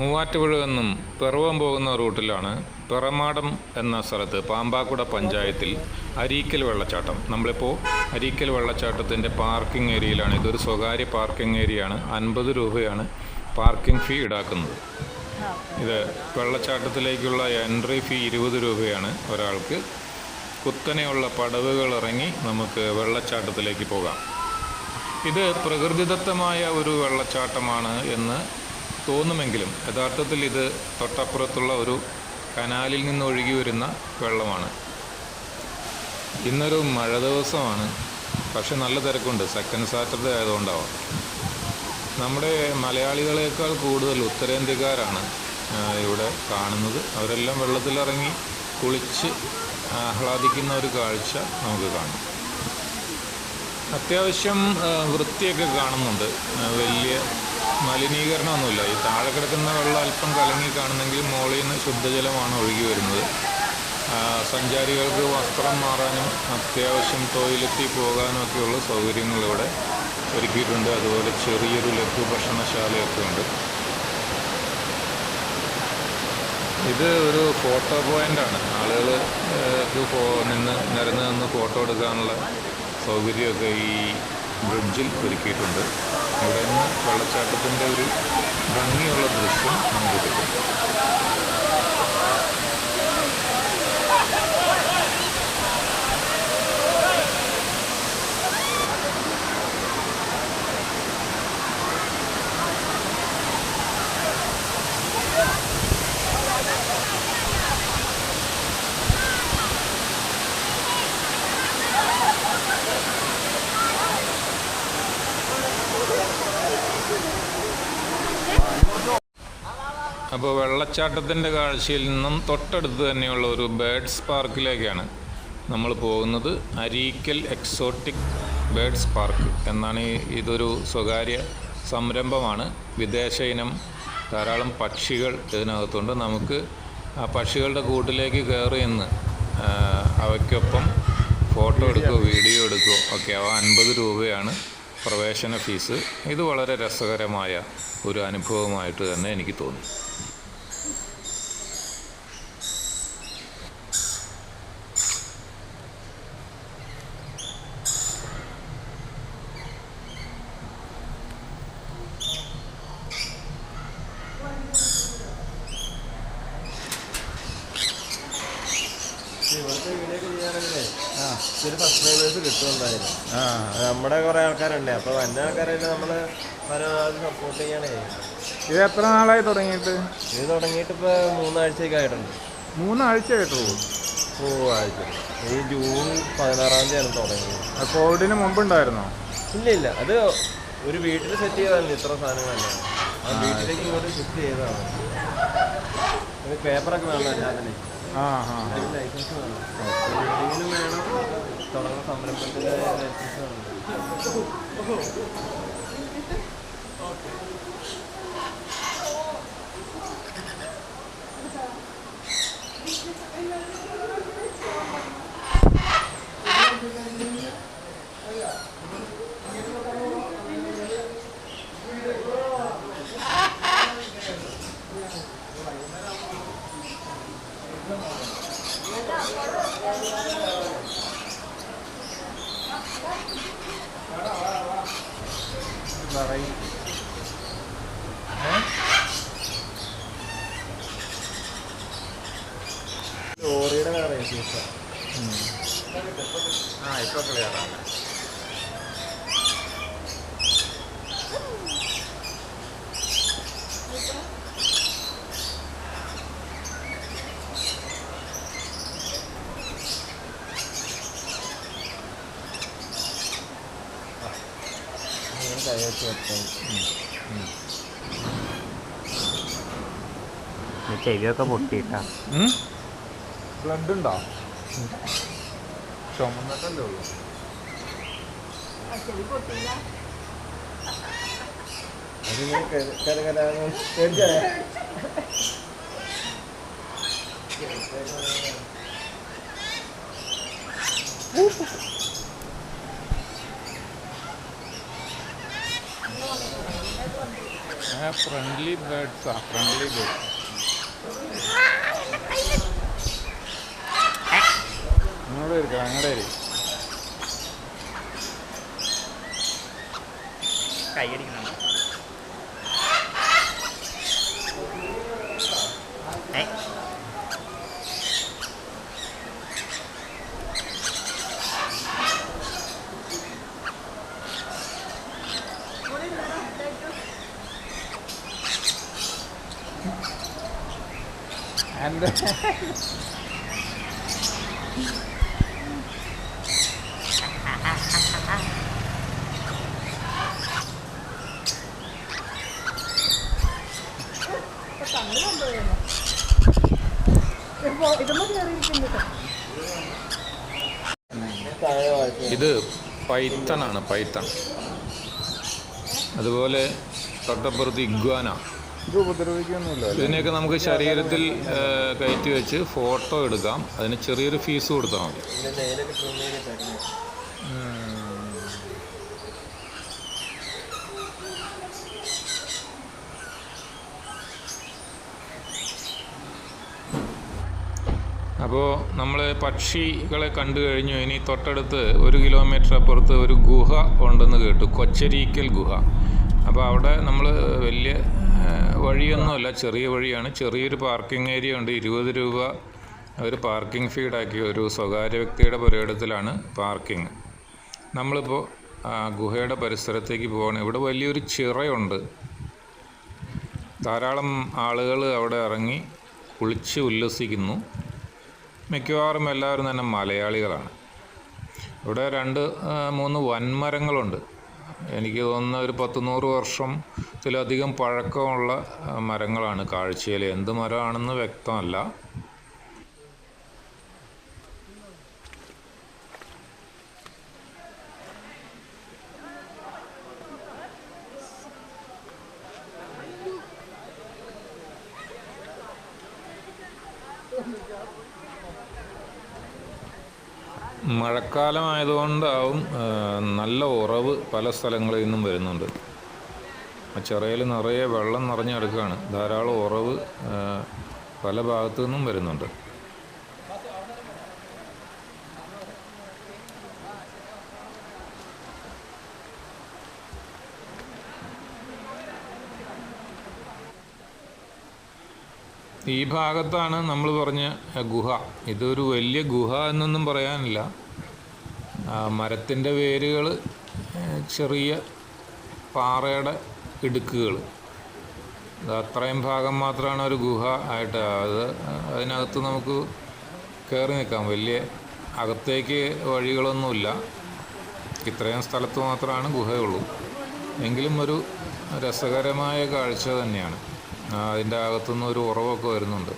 മൂവാറ്റുപുഴ നിന്നും പിറവം പോകുന്ന റൂട്ടിലാണ് പിറമാടം എന്ന സ്ഥലത്ത് പാമ്പാക്കുട പഞ്ചായത്തിൽ അരീക്കൽ വെള്ളച്ചാട്ടം. നമ്മളിപ്പോൾ അരീക്കൽ വെള്ളച്ചാട്ടത്തിന്റെ പാർക്കിംഗ് ഏരിയയിലാണ് ഇതൊരു സ്വകാര്യ പാർക്കിംഗ് ഏരിയയാണ് അൻപത് രൂപയാണ് പാർക്കിംഗ് ഫീ ഈടാക്കുന്നത്. ഇത് വെള്ളച്ചാട്ടത്തിലേക്കുള്ള എൻട്രി ഫീ ഇരുപത് രൂപയാണ് ഒരാൾക്ക്. കുത്തനെയുള്ള പടവുകൾ ഇറങ്ങി നമുക്ക് വെള്ളച്ചാട്ടത്തിലേക്ക് പോകാം. ഇത് പ്രകൃതിദത്തമായ ഒരു വെള്ളച്ചാട്ടമാണ് എന്ന് തോന്നുമെങ്കിലും യഥാർത്ഥത്തിൽ ഇത് തൊട്ടപ്പുറത്തുള്ള ഒരു കനാലിൽ നിന്ന് ഒഴുകി വരുന്ന വെള്ളമാണ്. ഇന്നൊരു മഴ ദിവസമാണ്. പക്ഷെ നല്ല തിരക്കുണ്ട്. സെക്കൻഡ് സാറ്റർഡേ ആയതുകൊണ്ടാവാം. നമ്മുടെ മലയാളികളേക്കാൾ കൂടുതൽ ഉത്തരേന്ത്യക്കാരാണ് ഇവിടെ കാണുന്നത്. അവരെല്ലാം വെള്ളത്തിലിറങ്ങി കുളിച്ച് ആഹ്ലാദിക്കുന്ന ഒരു കാഴ്ച നമുക്ക് കാണാം. അത്യാവശ്യം വൃത്തിയൊക്കെ കാണുന്നുണ്ട്. വലിയ മലിനീകരണമൊന്നുമില്ല. ഈ താഴെ കിടക്കുന്ന വെള്ളം അല്പം കലങ്ങി കാണുന്നെങ്കിൽ മുകളിൽ നിന്ന് ശുദ്ധജലമാണ് ഒഴുകി വരുന്നത്. സഞ്ചാരികൾക്ക് വസ്ത്രം മാറാനും അത്യാവശ്യം ടോയ്ലറ്റിൽ പോകാനും ഒക്കെയുള്ള സൗകര്യങ്ങൾ ഇവിടെ ഒരുക്കിയിട്ടുണ്ട്. അതുപോലെ ചെറിയൊരു ലഘു ഭക്ഷണശാലയൊക്കെ ഉണ്ട്. ഇത് ഒരു ഫോട്ടോ പോയിന്റാണ് ആളുകൾ ഫോ നിന്ന് നിരന്ന് നിന്ന് ഫോട്ടോ എടുക്കാനുള്ള സൗകര്യമൊക്കെ ഈ ബ്രിഡ്ജിൽ ഒരുക്കിയിട്ടുണ്ട്. ഇവിടെ നിന്ന് വെള്ളച്ചാട്ടത്തിന്റെ ഒരു ഭംഗിയുള്ള ദൃശ്യം നമുക്ക് കിട്ടും അപ്പോൾ വെള്ളച്ചാട്ടത്തിന്റെ കാഴ്ചയിൽ നിന്നും തൊട്ടടുത്ത് തന്നെയുള്ള ഒരു ബേഡ്സ് പാർക്കിലേക്കാണ് നമ്മൾ പോകുന്നത്. അരീക്കൽ എക്സോട്ടിക് ബേഡ്സ് പാർക്ക് എന്നാണ് ഇതൊരു സ്വകാര്യ സംരംഭമാണ്. വിദേശ ഇനം ധാരാളം പക്ഷികൾ ഇതിനകത്തുണ്ട്. നമുക്ക് ആ പക്ഷികളുടെ കൂട്ടിലേക്ക് കയറി എന്ന് അവയ്ക്കൊപ്പം ഫോട്ടോ എടുക്കുകയോ വീഡിയോ എടുക്കുകയോ ഒക്കെ അവ അൻപത് രൂപയാണ് പ്രവേശന ഫീസ്. ഇത് വളരെ രസകരമായ ഒരു അനുഭവമായിട്ട് തന്നെ എനിക്ക് തോന്നി. ഇവിടുത്തെ വീഡിയോ ആ. ഇച്ചിരി സബ്സ്ക്രൈബേഴ്സ് കിട്ടുന്നുണ്ടായിരുന്നു നമ്മുടെ കുറേ ആൾക്കാരുണ്ട് അപ്പോൾ വന്ന ആൾക്കാരായിട്ട് നമ്മൾ പരമാവധി സപ്പോർട്ട് ചെയ്യണേ ഇത് എത്ര നാളായി തുടങ്ങിയിട്ട്? ഇത് തുടങ്ങിയിട്ട് ഇപ്പോൾ മൂന്നാഴ്ചയൊക്കെ ആയിട്ടുണ്ട്. മൂന്നാഴ്ച ആയിട്ടുള്ളൂ. ഓ ആഴ്ച. ഈ ജൂൺ പതിനാറാം തീയതിയാണ് തുടങ്ങിയത്. ആ കോവിഡിന് മുമ്പുണ്ടായിരുന്നോ? ഇല്ല ഇല്ല. അത് ഒരു വീട്ടിൽ സെറ്റ് ചെയ്തതല്ല ഇത്ര സാധനങ്ങളല്ല? ആ വീട്ടിലേക്ക് ഇങ്ങോട്ട് ഷിഫ്റ്റ് ചെയ്തതാണ്. പേപ്പറൊക്കെ വേണം ആ ആ അതിന് ലൈസൻസ് വേണം വേണം തുടങ്ങുന്ന സംരംഭത്തിന്റെ ലൈസൻസ് വേണം. ലോറിയുടെ വേറെ ആ ആ ക്ലിയർ ക്ലിയറാണ് ചെവിയൊക്കെ പൊട്ടിട്ടാ ബ്ലഡ് ഉണ്ടോ ചുമന്നിട്ടല്ലേ ഉള്ളൂ. അതിങ്ങനെ കര- friendly birds, friendly friendly friendly birds അങ്ങോട്ട് ഇരിക്കാം അങ്ങോട്ട് ഇരിക്കും കൈയടിക്കുന്നുണ്ടോ വായിച്ചു ഇത് പൈത്തണാണ് പൈത്തൺ. അതുപോലെ തൊട്ടപ്പുറത്ത് ഇഗ്വാന. ഇത് ഉപദ്രവിക്കൊന്നുമില്ല അല്ലേ? ഇതിനെയൊക്കെ നമുക്ക് ശരീരത്തിൽ കയറ്റി വെച്ച് ഫോട്ടോ എടുക്കാം. അതിന് ചെറിയൊരു ഫീസ് കൊടുത്താൽ മതി. അപ്പോൾ നമ്മൾ പക്ഷികളെ കണ്ടു കഴിഞ്ഞു. ഇനി തൊട്ടടുത്ത് ഒരു കിലോമീറ്റർ അപ്പുറത്ത് ഒരു ഗുഹ ഉണ്ടെന്ന് കേട്ടു. കൊച്ചരീക്കൽ ഗുഹ. അപ്പോൾ അവിടെ നമ്മൾ വലിയ വഴിയൊന്നുമല്ല ചെറിയ വഴിയാണ്. ചെറിയൊരു പാർക്കിംഗ് ഏരിയ ഉണ്ട്. ഇരുപത് രൂപ ഒരു പാർക്കിംഗ് ഫീഡാക്കി ഒരു സ്വകാര്യ വ്യക്തിയുടെ പുരയിടത്തിലാണ് പാർക്കിംഗ് നമ്മളിപ്പോൾ ഗുഹയുടെ പരിസരത്തേക്ക് പോവാണ്. ഇവിടെ വലിയൊരു ചിറയുണ്ട്. ധാരാളം ആളുകൾ അവിടെ ഇറങ്ങി കുളിച്ച് ഉല്ലസിക്കുന്നു. മിക്കവാറും എല്ലാവരും തന്നെ മലയാളികളാണ്. ഇവിടെ രണ്ട് മൂന്ന് വൻമരങ്ങളുണ്ട്. എനിക്ക് തോന്നുന്ന ഒരു പത്ത് നൂറ് വർഷത്തിലധികം പഴക്കമുള്ള മരങ്ങളാണ് കാഴ്ചയിൽ എന്ത് മരമാണെന്ന് വ്യക്തമല്ല. മഴക്കാലമായതുകൊണ്ടാവും നല്ല ഉറവ് പല സ്ഥലങ്ങളിൽ നിന്നും വരുന്നുണ്ട്. ചിറയിൽ നിറയെ വെള്ളം നിറഞ്ഞെടുക്കുകയാണ്. ധാരാളം ഉറവ് പല ഭാഗത്തു നിന്നും വരുന്നുണ്ട്. ഈ ഭാഗത്താണ് നമ്മൾ പറഞ്ഞ ഗുഹ. ഇതൊരു വലിയ ഗുഹ എന്നൊന്നും പറയാനില്ല. മരത്തിന്റെ വേരുകൾ ചെറിയ പാറയുടെ ഇടുക്കുകൾ. അത്രയും ഭാഗം മാത്രമാണ് ഒരു ഗുഹ ആയിട്ട്. അത് അതിനകത്ത് നമുക്ക് കയറി നിൽക്കാം. വലിയ അകത്തേക്ക് വഴികളൊന്നുമില്ല. ഇത്രയും സ്ഥലത്ത് മാത്രമാണ് ഗുഹയുള്ളൂ. എങ്കിലും ഒരു രസകരമായ കാഴ്ച തന്നെയാണ്. അതിന്റെ അകത്തുനിന്ന് ഒരു ഉറവൊക്കെ വരുന്നുണ്ട്.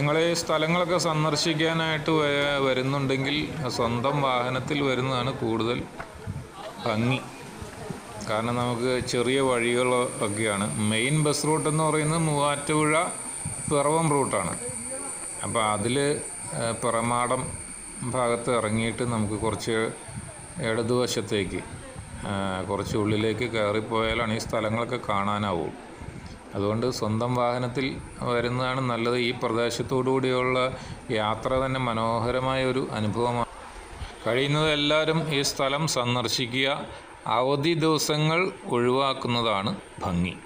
നിങ്ങൾ ഈ സ്ഥലങ്ങളൊക്കെ സന്ദർശിക്കാനായിട്ട് വരുന്നുണ്ടെങ്കിൽ സ്വന്തം വാഹനത്തിൽ വരുന്നതാണ് കൂടുതൽ ഭംഗി. കാരണം നമുക്ക് ചെറിയ വഴികൾ ഒക്കെയാണ്. മെയിൻ ബസ് റൂട്ട് എന്ന് പറയുന്നത് മൂവാറ്റുപുഴ പിറവം റൂട്ടാണ് അപ്പോൾ അതിൽ പിറമാടം ഭാഗത്ത് ഇറങ്ങിയിട്ട് നമുക്ക് കുറച്ച് ഇടതുവശത്തേക്ക് കുറച്ച് ഉള്ളിലേക്ക് കയറിപ്പോയാലാണ് ഈ സ്ഥലങ്ങളൊക്കെ കാണാനാവുള്ളൂ. അതുകൊണ്ട് സ്വന്തം വാഹനത്തിൽ വരുന്നതാണ് നല്ലത്. ഈ പ്രദേശത്തോടു കൂടിയുള്ള യാത്ര തന്നെ മനോഹരമായ ഒരു അനുഭവമാണ്. കഴിയുന്നത് എല്ലാവരും ഈ സ്ഥലം സന്ദർശിക്കുക. അവധി ദിവസങ്ങൾ ഒഴിവാക്കുന്നതാണ് ഭംഗി.